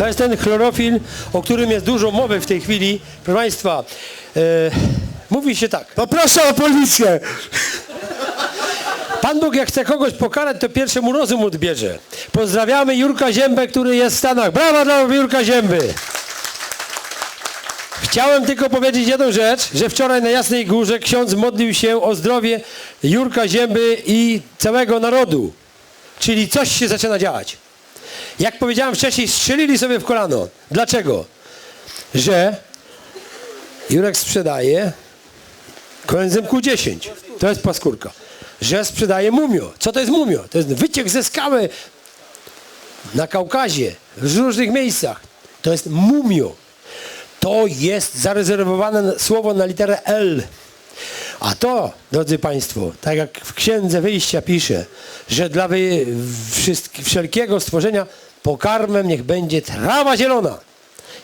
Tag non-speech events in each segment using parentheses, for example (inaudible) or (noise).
To jest ten chlorofil, o którym jest dużo mowy w tej chwili. Proszę Państwa, e, mówi się tak. Poproszę o policję. Pan Bóg jak chce kogoś pokarać, to pierwszemu rozum odbierze. Pozdrawiamy Jurka Ziębę, który jest w Stanach. Brawa dla Jurka Zięby. Chciałem tylko powiedzieć jedną rzecz, że wczoraj na Jasnej Górze ksiądz modlił się o zdrowie Jurka Zięby i całego narodu. Czyli coś się zaczyna dziać. Jak powiedziałem wcześniej, strzelili sobie w kolano. Dlaczego? Że Jurek sprzedaje koenzym Q10. To jest paskórka. Że sprzedaje mumio. Co to jest mumio? To jest wyciek ze skały na Kaukazie, w różnych miejscach. To jest mumio. To jest zarezerwowane słowo na literę L. A to, drodzy Państwo, tak jak w Księdze Wyjścia pisze, że dla wy, wszelkiego stworzenia pokarmem niech będzie trawa zielona.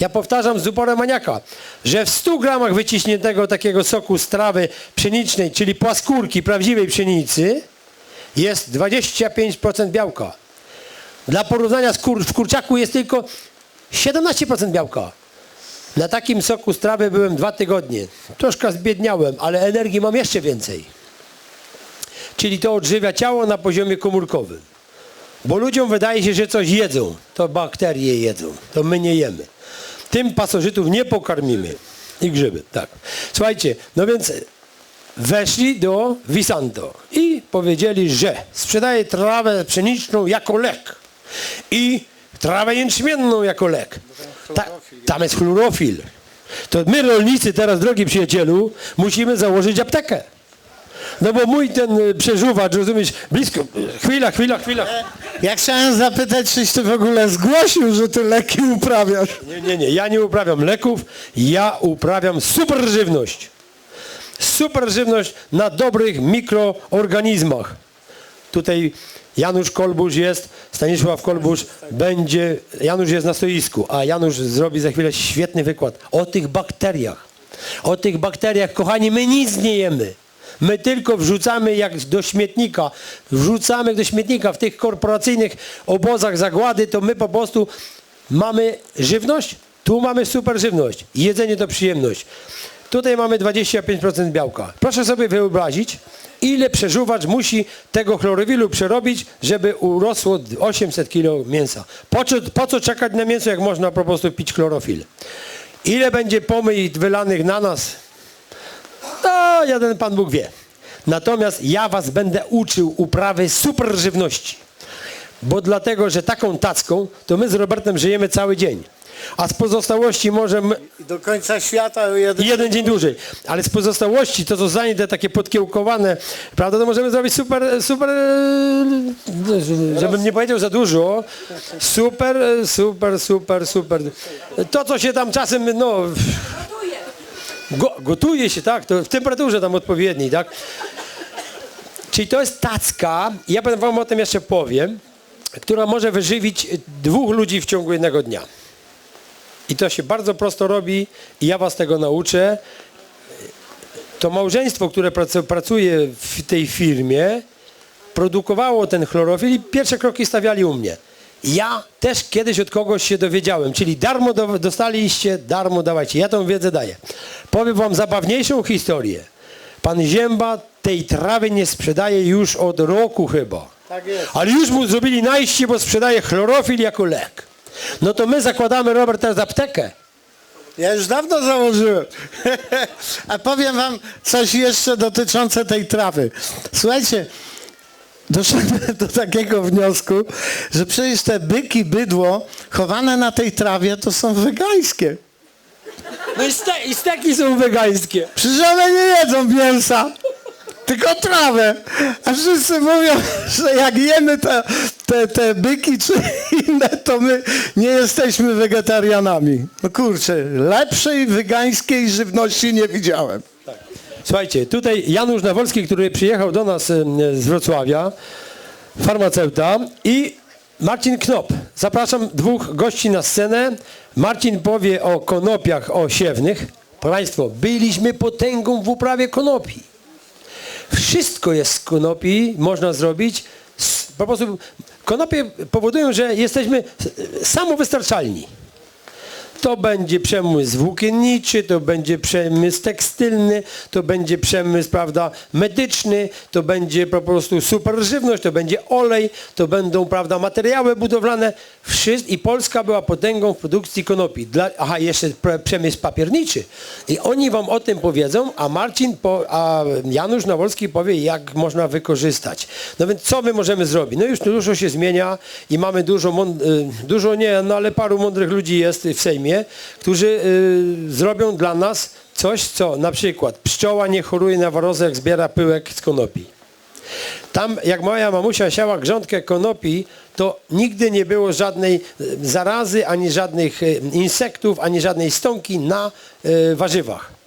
Ja powtarzam z uporem maniaka, że w 100 gramach wyciśniętego takiego soku z trawy pszenicznej, czyli płaskórki prawdziwej pszenicy, jest 25% białka. Dla porównania kur, w kurczaku jest tylko 17% białka. Na takim soku z trawy byłem dwa tygodnie. Troszkę zbiedniałem, ale energii mam jeszcze więcej. Czyli to odżywia ciało na poziomie komórkowym. Bo ludziom wydaje się, że coś jedzą. To bakterie jedzą. To my nie jemy. Tym pasożytów nie pokarmimy. I grzyby, tak. Słuchajcie, no więc weszli do Visanto i powiedzieli, że sprzedaje trawę pszeniczną jako lek i trawę jęczmienną jako lek. Ta, tam jest chlorofil. To my rolnicy teraz, drogi przyjacielu, musimy założyć aptekę. No bo mój ten y, przeżuwacz, rozumiesz, blisko, chwila, chwila, chwila. Ja chciałem zapytać, czyś ty w ogóle zgłosił, że ty leki uprawiasz. Nie, nie, nie, ja nie uprawiam leków, ja uprawiam super żywność. Super żywność na dobrych mikroorganizmach. Tutaj Janusz Kolbusz jest, Stanisław Kolbusz będzie, Janusz jest na stoisku, a Janusz zrobi za chwilę świetny wykład o tych bakteriach. O tych bakteriach, kochani, my nic nie jemy. My tylko wrzucamy jak do śmietnika, wrzucamy do śmietnika w tych korporacyjnych obozach zagłady, to my po prostu mamy żywność, tu mamy super żywność. Jedzenie to przyjemność. Tutaj mamy 25% białka. Proszę sobie wyobrazić, ile przeżuwacz musi tego chlorowilu przerobić, żeby urosło 800 kg mięsa. Po co, po co czekać na mięso, jak można po prostu pić chlorofil? Ile będzie pomyj wylanych na nas? No, jeden Pan Bóg wie. Natomiast ja was będę uczył uprawy super żywności. Bo dlatego, że taką tacką, to my z Robertem żyjemy cały dzień. A z pozostałości możemy I do końca świata jeden... jeden dzień dłużej. Ale z pozostałości, to co zostanie te takie podkiełkowane, prawda, to możemy zrobić super, super, e, żebym nie powiedział za dużo, super, super, super, super. To, co się tam czasem, no, go, gotuje się, tak, to w temperaturze tam odpowiedniej, tak. Czyli to jest tacka, ja będę wam o tym jeszcze powiem, która może wyżywić dwóch ludzi w ciągu jednego dnia. I to się bardzo prosto robi i ja was tego nauczę. To małżeństwo, które pracu- pracuje w tej firmie, produkowało ten chlorofil i pierwsze kroki stawiali u mnie. Ja też kiedyś od kogoś się dowiedziałem, czyli darmo do, dostaliście, darmo dawajcie. Ja tą wiedzę daję. Powiem wam zabawniejszą historię. Pan Zięba tej trawy nie sprzedaje już od roku chyba. Tak. Ale już mu zrobili najście, bo sprzedaje chlorofil jako lek. No to my zakładamy, Robert, teraz aptekę. Ja już dawno założyłem. (laughs) A powiem wam coś jeszcze dotyczące tej trawy. Słuchajcie, doszedłem (laughs) do takiego wniosku, że przecież te byki, bydło chowane na tej trawie to są wegańskie. No i, ste, i steki są wegańskie. Przecież one nie jedzą mięsa, tylko trawę. A wszyscy mówią, że jak jemy te, te, te byki czy inne, to my nie jesteśmy wegetarianami. No kurczę, lepszej wegańskiej żywności nie widziałem. Słuchajcie, tutaj Janusz Nawolski, który przyjechał do nas z Wrocławia, farmaceuta i Marcin Knop. Zapraszam dwóch gości na scenę. Marcin powie o konopiach osiewnych. Państwo, byliśmy potęgą w uprawie konopi. Wszystko jest z konopi, można zrobić. Po prostu konopie powodują, że jesteśmy samowystarczalni. To będzie przemysł włókienniczy, to będzie przemysł tekstylny, to będzie przemysł, prawda, medyczny, to będzie po prostu super żywność, to będzie olej, to będą, prawda, materiały budowlane. Wszystko, I Polska była potęgą w produkcji konopi. Dla, aha, jeszcze przemysł papierniczy. I oni wam o tym powiedzą, a Marcin, po, a Janusz Nawolski powie, jak można wykorzystać. No więc co my możemy zrobić? No już dużo się zmienia i mamy dużo, y, dużo nie, no ale paru mądrych ludzi jest w Sejmie, którzy y, zrobią dla nas coś, co na przykład pszczoła nie choruje na warozę, jak zbiera pyłek z konopi. Tam, jak moja mamusia siała grządkę konopi, to nigdy nie było żadnej e, zarazy, ani żadnych e, insektów, ani żadnej stonki na e, warzywach.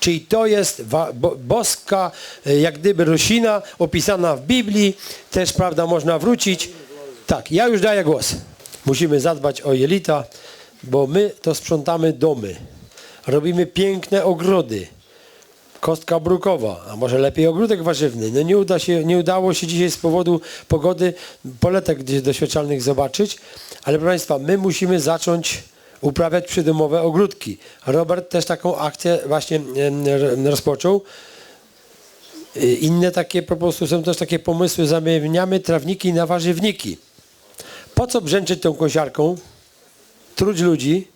Czyli to jest boska, e, jak gdyby roślina opisana w Biblii, też prawda można wrócić. Tak, ja już daję głos. Musimy zadbać o jelita, bo my to sprzątamy domy. Robimy piękne ogrody kostka brukowa, a może lepiej ogródek warzywny. No nie, uda się, nie udało się dzisiaj z powodu pogody poletek gdzieś doświadczalnych zobaczyć, ale proszę Państwa, my musimy zacząć uprawiać przydomowe ogródki. Robert też taką akcję właśnie rozpoczął. Inne takie po prostu są też takie pomysły, zamieniamy trawniki na warzywniki. Po co brzęczyć tą kosiarką, truć ludzi,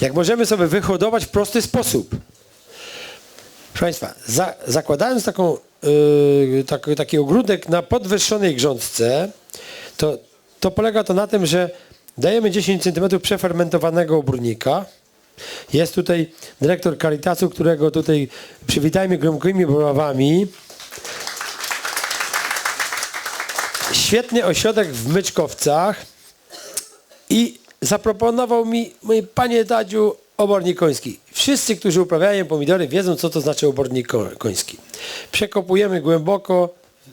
jak możemy sobie wyhodować w prosty sposób? Proszę Państwa, za, zakładając taką, yy, tak, taki ogródek na podwyższonej grządce, to, to polega to na tym, że dajemy 10 cm przefermentowanego obornika. Jest tutaj dyrektor Caritasu, którego tutaj przywitajmy gromkimi brawami. Świetny ośrodek w Myczkowcach i zaproponował mi, mój panie Dadziu, obornik koński. Wszyscy, którzy uprawiają pomidory, wiedzą, co to znaczy obornik ko- koński. Przekopujemy głęboko,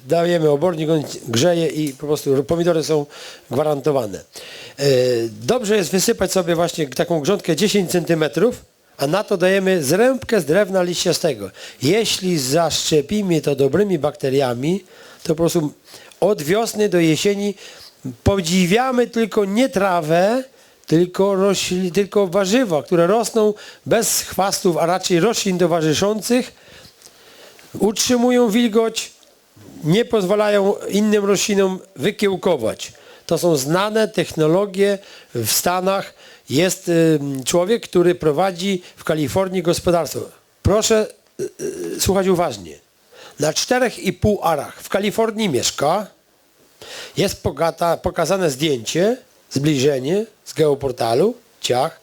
dajemy obornik, on grzeje i po prostu pomidory są gwarantowane. E, Dobrze jest wysypać sobie właśnie taką grządkę 10 cm, a na to dajemy zrębkę z drewna liściastego. Jeśli zaszczepimy to dobrymi bakteriami, to po prostu od wiosny do jesieni podziwiamy tylko nie trawę, tylko, rośli, tylko warzywa, które rosną bez chwastów, a raczej roślin towarzyszących, utrzymują wilgoć, nie pozwalają innym roślinom wykiełkować. To są znane technologie w Stanach. Jest y, człowiek, który prowadzi w Kalifornii gospodarstwo. Proszę y, y, słuchać uważnie. Na 4,5 arach w Kalifornii mieszka. Jest pokazane zdjęcie, zbliżenie z geoportalu, ciach.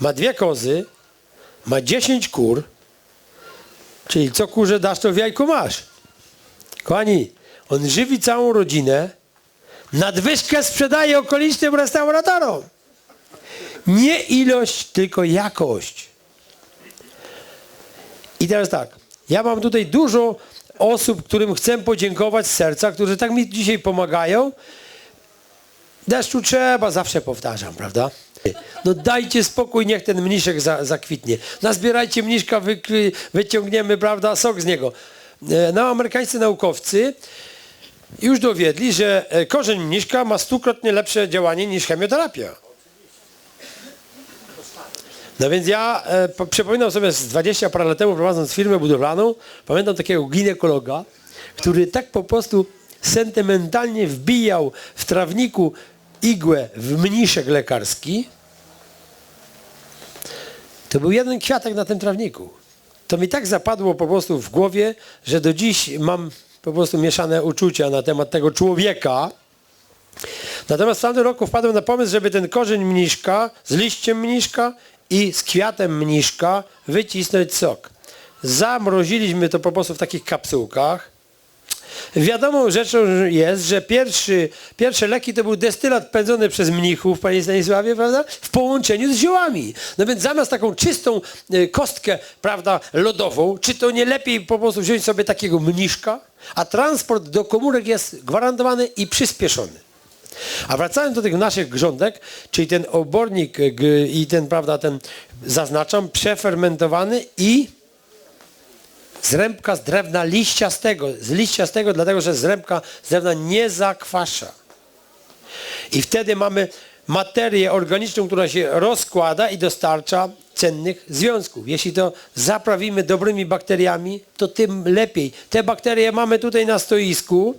Ma dwie kozy, ma 10 kur, czyli co kurze dasz, to w jajku masz. Kochani, on żywi całą rodzinę, nadwyżkę sprzedaje okolicznym restauratorom. Nie ilość, tylko jakość. I teraz tak, ja mam tutaj dużo osób, którym chcę podziękować z serca, którzy tak mi dzisiaj pomagają. Deszczu trzeba, zawsze powtarzam, prawda? No dajcie spokój, niech ten mniszek za, zakwitnie. Nazbierajcie mniszka, wy, wyciągniemy, prawda, sok z niego. E, No, amerykańscy naukowcy już dowiedli, że e, korzeń mniszka ma stukrotnie lepsze działanie niż chemioterapia. No więc ja e, po- przypominam sobie z 20 parę lat temu prowadząc firmę budowlaną, pamiętam takiego ginekologa, który tak po prostu sentymentalnie wbijał w trawniku igłę w mniszek lekarski. To był jeden kwiatek na tym trawniku. To mi tak zapadło po prostu w głowie, że do dziś mam po prostu mieszane uczucia na temat tego człowieka. Natomiast w tamtym roku wpadłem na pomysł, żeby ten korzeń mniszka z liściem mniszka i z kwiatem mniszka wycisnąć sok. Zamroziliśmy to po prostu w takich kapsułkach. Wiadomą rzeczą jest, że pierwszy, pierwsze leki to był destylat pędzony przez mnichów, panie Stanisławie, prawda? W połączeniu z ziołami. No więc zamiast taką czystą e, kostkę, prawda, lodową, czy to nie lepiej po prostu wziąć sobie takiego mniszka? A transport do komórek jest gwarantowany i przyspieszony. A wracając do tych naszych grządek, czyli ten obornik e, i ten, prawda, ten, zaznaczam, przefermentowany i zrębka z drewna liściastego. Z liściastego, dlatego że zrębka z drewna nie zakwasza. I wtedy mamy materię organiczną, która się rozkłada i dostarcza cennych związków. Jeśli to zaprawimy dobrymi bakteriami, to tym lepiej. Te bakterie mamy tutaj na stoisku.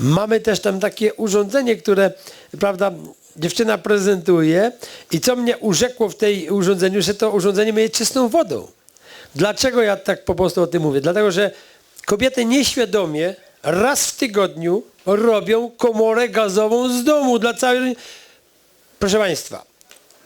Mamy też tam takie urządzenie, które, prawda, dziewczyna prezentuje i co mnie urzekło w tej urządzeniu, że to urządzenie myje czystą wodą. Dlaczego ja tak po prostu o tym mówię? Dlatego, że kobiety nieświadomie raz w tygodniu robią komorę gazową z domu dla całej. Proszę Państwa,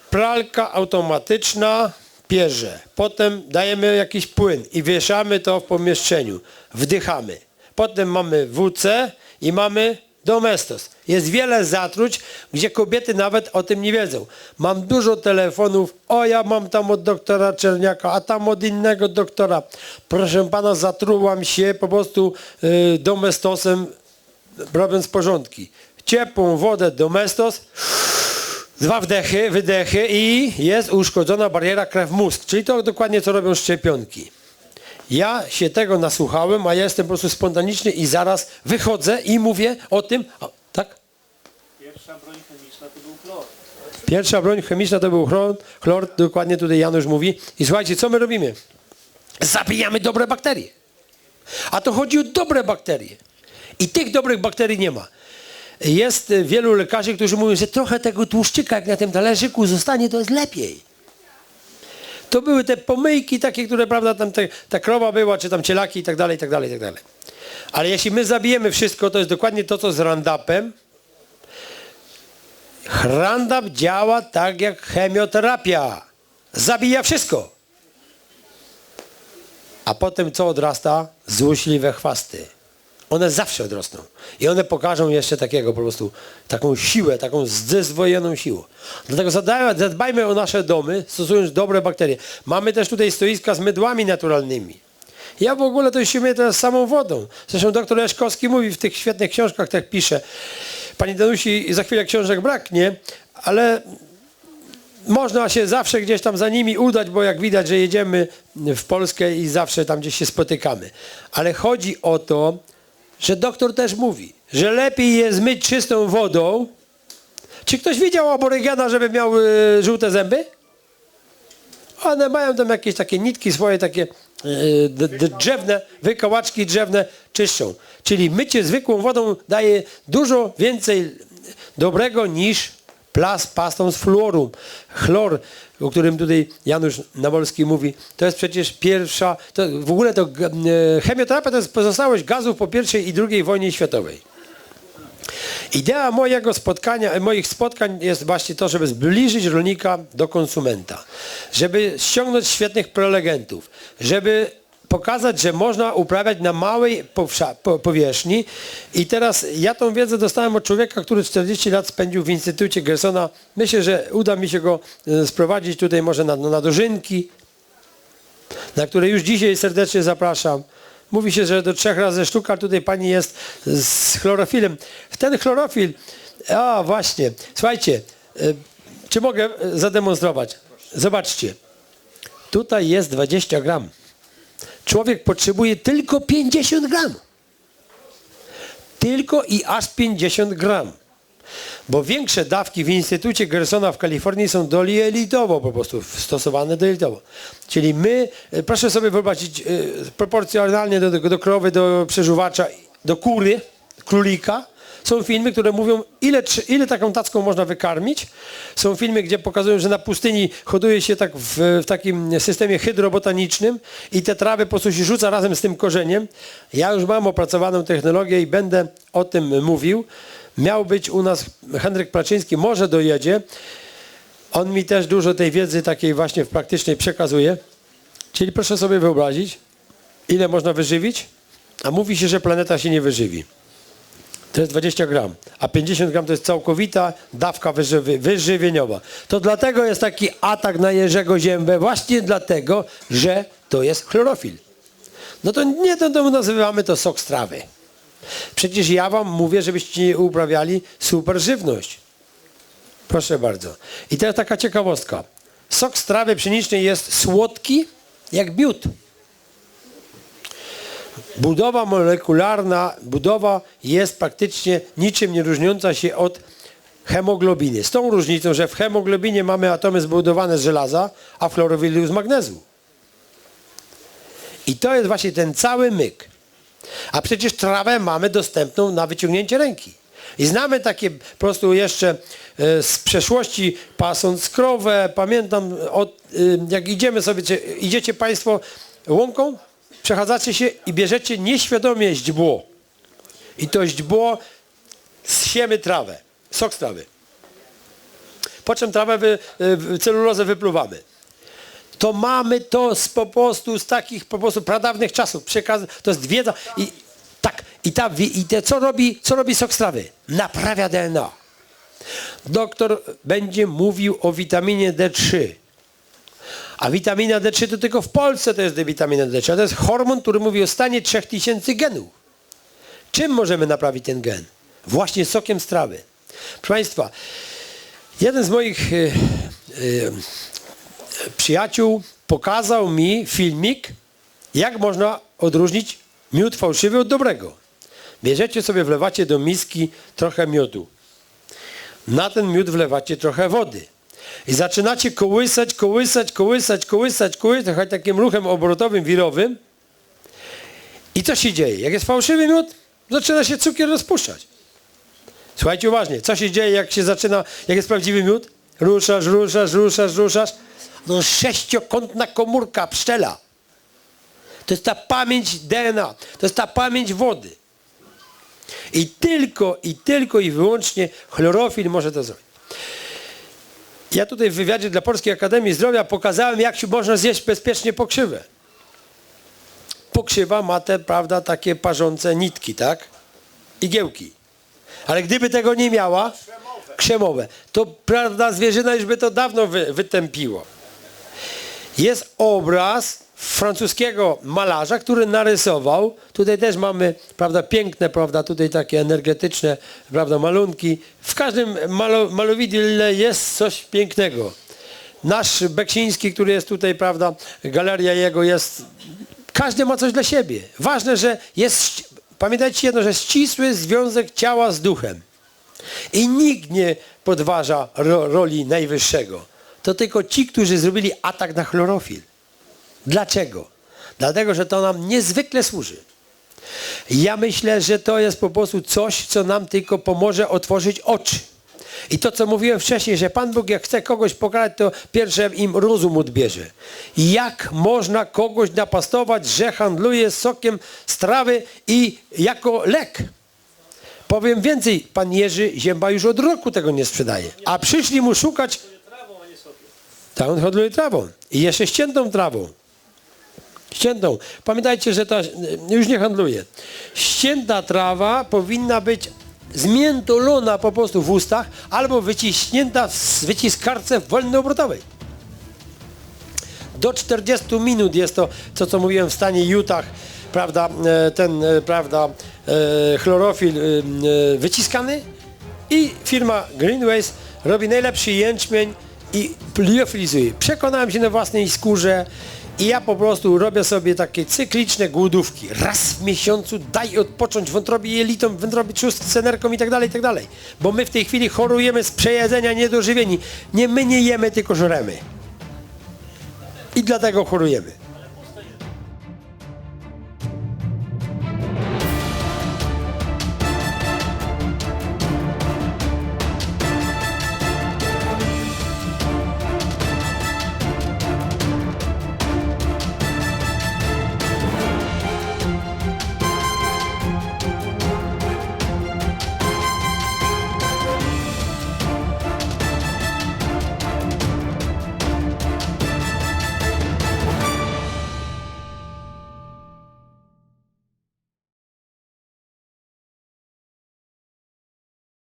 pralka automatyczna pierze. Potem dajemy jakiś płyn i wieszamy to w pomieszczeniu. Wdychamy. Potem mamy WC i mamy domestos. Jest wiele zatruć, gdzie kobiety nawet o tym nie wiedzą. Mam dużo telefonów, o ja mam tam od doktora Czerniaka, a tam od innego doktora. Proszę pana, zatrułam się po prostu y, domestosem, robiąc porządki. Ciepłą wodę domestos, Dwa wdechy, wydechy i jest uszkodzona bariera krew-mózg, czyli to dokładnie co robią szczepionki. Ja się tego nasłuchałem, a ja jestem po prostu spontaniczny i zaraz wychodzę i mówię o tym, o, tak? Pierwsza broń chemiczna to był chlor. Pierwsza broń chemiczna to był chlor, chlor, dokładnie tutaj Janusz mówi. I słuchajcie, co my robimy? Zabijamy dobre bakterie. A to chodzi o dobre bakterie. I tych dobrych bakterii nie ma. Jest wielu lekarzy, którzy mówią, że trochę tego tłuszczyka, jak na tym talerzyku zostanie, to jest lepiej. To były te pomyjki takie, które, prawda, tam te, ta krowa była, czy tam cielaki i tak dalej, i tak dalej, i tak dalej. Ale jeśli my zabijemy wszystko, to jest dokładnie to, co z Roundupem, Roundup działa tak jak chemioterapia. Zabija wszystko. A potem co odrasta? Złośliwe chwasty. One zawsze odrosną. I one pokażą jeszcze takiego po prostu, taką siłę, taką zdezwojoną siłę. Dlatego zadaj- zadbajmy o nasze domy, stosując dobre bakterie. Mamy też tutaj stoiska z mydłami naturalnymi. Ja w ogóle to się myję teraz samą wodą. Zresztą doktor Leszkowski mówi w tych świetnych książkach, tak pisze. Pani Danusi, za chwilę książek braknie, ale można się zawsze gdzieś tam za nimi udać, bo jak widać, że jedziemy w Polskę i zawsze tam gdzieś się spotykamy. Ale chodzi o to, że doktor też mówi, że lepiej jest myć czystą wodą. Czy ktoś widział aborygena, żeby miał y, żółte zęby? One mają tam jakieś takie nitki swoje, takie y, drzewne, wykołaczki drzewne czyszczą. Czyli mycie zwykłą wodą daje dużo więcej dobrego niż plas pastą z. Chlor, o którym tutaj Janusz Nawolski mówi, to jest przecież pierwsza, w ogóle to e, chemioterapia to jest pozostałość gazów po pierwszej i drugiej wojnie światowej. Idea mojego spotkania, moich spotkań jest właśnie to, żeby zbliżyć rolnika do konsumenta, żeby ściągnąć świetnych prelegentów, żeby pokazać, że można uprawiać na małej powierzchni. I teraz ja tą wiedzę dostałem od człowieka, który 40 lat spędził w Instytucie Gersona. Myślę, że uda mi się go e, sprowadzić tutaj może na, na dożynki, na które już dzisiaj serdecznie zapraszam. Mówi się, że do trzech razy sztuka, tutaj pani jest z chlorofilem. Ten chlorofil, a właśnie, słuchajcie, e, czy mogę e, zademonstrować? Zobaczcie, tutaj jest 20 gram. Człowiek potrzebuje tylko 50 gram. Tylko i aż 50 gram. Bo większe dawki w Instytucie Gersona w Kalifornii są dolielitowo po prostu stosowane dolielitowo. Czyli my, e, proszę sobie wyobrazić, e, proporcjonalnie do, do, do krowy, do przeżuwacza, do kury, królika, są filmy, które mówią, ile, ile taką tacką można wykarmić. Są filmy, gdzie pokazują, że na pustyni hoduje się tak w, w takim systemie hydrobotanicznym i te trawy po prostu się rzuca razem z tym korzeniem. Ja już mam opracowaną technologię i będę o tym mówił. Miał być u nas Henryk Placzyński, może dojedzie. On mi też dużo tej wiedzy takiej właśnie praktycznej przekazuje. Czyli proszę sobie wyobrazić, ile można wyżywić, a mówi się, że planeta się nie wyżywi. To jest 20 gram, a 50 gram to jest całkowita dawka wyżywi, wyżywieniowa. To dlatego jest taki atak na Jerzego Ziębę, właśnie dlatego, że to jest chlorofil. No to nie to, to nazywamy to sok z trawy. Przecież ja wam mówię, żebyście uprawiali super żywność. Proszę bardzo. I teraz taka ciekawostka. Sok z trawy pszenicznej jest słodki jak miód. Budowa molekularna, budowa jest praktycznie niczym nie różniąca się od hemoglobiny. Z tą różnicą, że w hemoglobinie mamy atomy zbudowane z żelaza, a w chlorofilu z magnezu. I to jest właśnie ten cały myk. A przecież trawę mamy dostępną na wyciągnięcie ręki. I znamy takie po prostu jeszcze e, z przeszłości pasąc krowę, pamiętam od, e, jak idziemy sobie, idziecie Państwo łąką, przechadzacie się i bierzecie nieświadomie źdźbło. I to źdźbło zsiemy trawę, sok z trawy. Po czym trawę, wy, celulozę wypluwamy to mamy to z, po prostu z takich po prostu pradawnych czasów. Przekaz, to jest wiedza. I, tak, i, ta, i te, co, robi, co robi sok z trawy? Naprawia DNA. Doktor będzie mówił o witaminie D3. A witamina D3 to tylko w Polsce to jest witamina D3. A to jest hormon, który mówi o stanie 3000 genów. Czym możemy naprawić ten gen? Właśnie sokiem z trawy. Proszę Państwa, jeden z moich y, y, przyjaciół pokazał mi filmik, jak można odróżnić miód fałszywy od dobrego. Bierzecie sobie, wlewacie do miski trochę miodu. Na ten miód wlewacie trochę wody. I zaczynacie kołysać, kołysać, kołysać, kołysać, kołysać, trochę takim ruchem obrotowym, wirowym. I co się dzieje? Jak jest fałszywy miód, zaczyna się cukier rozpuszczać. Słuchajcie uważnie, co się dzieje, jak się zaczyna, jak jest prawdziwy miód? Ruszasz, ruszasz, ruszasz, ruszasz. No sześciokątna komórka pszczela. To jest ta pamięć DNA, to jest ta pamięć wody. I tylko, i tylko, i wyłącznie chlorofil może to zrobić. Ja tutaj w wywiadzie dla Polskiej Akademii Zdrowia pokazałem, jak się można zjeść bezpiecznie pokrzywę. Pokrzywa ma te, prawda, takie parzące nitki, tak? Igiełki. Ale gdyby tego nie miała, krzemowe, to prawda, zwierzyna już by to dawno wy, wytępiło. Jest obraz francuskiego malarza, który narysował, tutaj też mamy, prawda, piękne, prawda, tutaj takie energetyczne, prawda, malunki. W każdym malo, malowidle jest coś pięknego. Nasz Beksiński, który jest tutaj, prawda, galeria jego jest, każdy ma coś dla siebie. Ważne, że jest, pamiętajcie jedno, że ścisły związek ciała z duchem. I nikt nie podważa ro, roli najwyższego. To tylko ci, którzy zrobili atak na chlorofil. Dlaczego? Dlatego, że to nam niezwykle służy. Ja myślę, że to jest po prostu coś, co nam tylko pomoże otworzyć oczy. I to, co mówiłem wcześniej, że Pan Bóg jak chce kogoś pokarać, to pierwsze im rozum odbierze. Jak można kogoś napastować, że handluje sokiem z trawy i jako lek? Powiem więcej, pan Jerzy Zięba już od roku tego nie sprzedaje. A przyszli mu szukać, tam on handluje trawą. I jeszcze ściętą trawą. Ściętą. Pamiętajcie, że ta już nie handluje. Ścięta trawa powinna być zmiętolona po prostu w ustach albo wyciśnięta z wyciskarce wolnoobrotowej. Do 40 minut jest to, co, co mówiłem w stanie Utah, prawda, e, ten, e, prawda, e, chlorofil wyciskany i firma Greenways robi najlepszy jęczmień i liofilizuje. Przekonałem się na własnej skórze i ja po prostu robię sobie takie cykliczne głodówki. Raz w miesiącu daj odpocząć wątrobie jelitom, wątrobie trzustce, nerkom i tak dalej, i tak dalej. Bo my w tej chwili chorujemy z przejedzenia niedożywieni. Nie my nie jemy, tylko żremy. I dlatego chorujemy.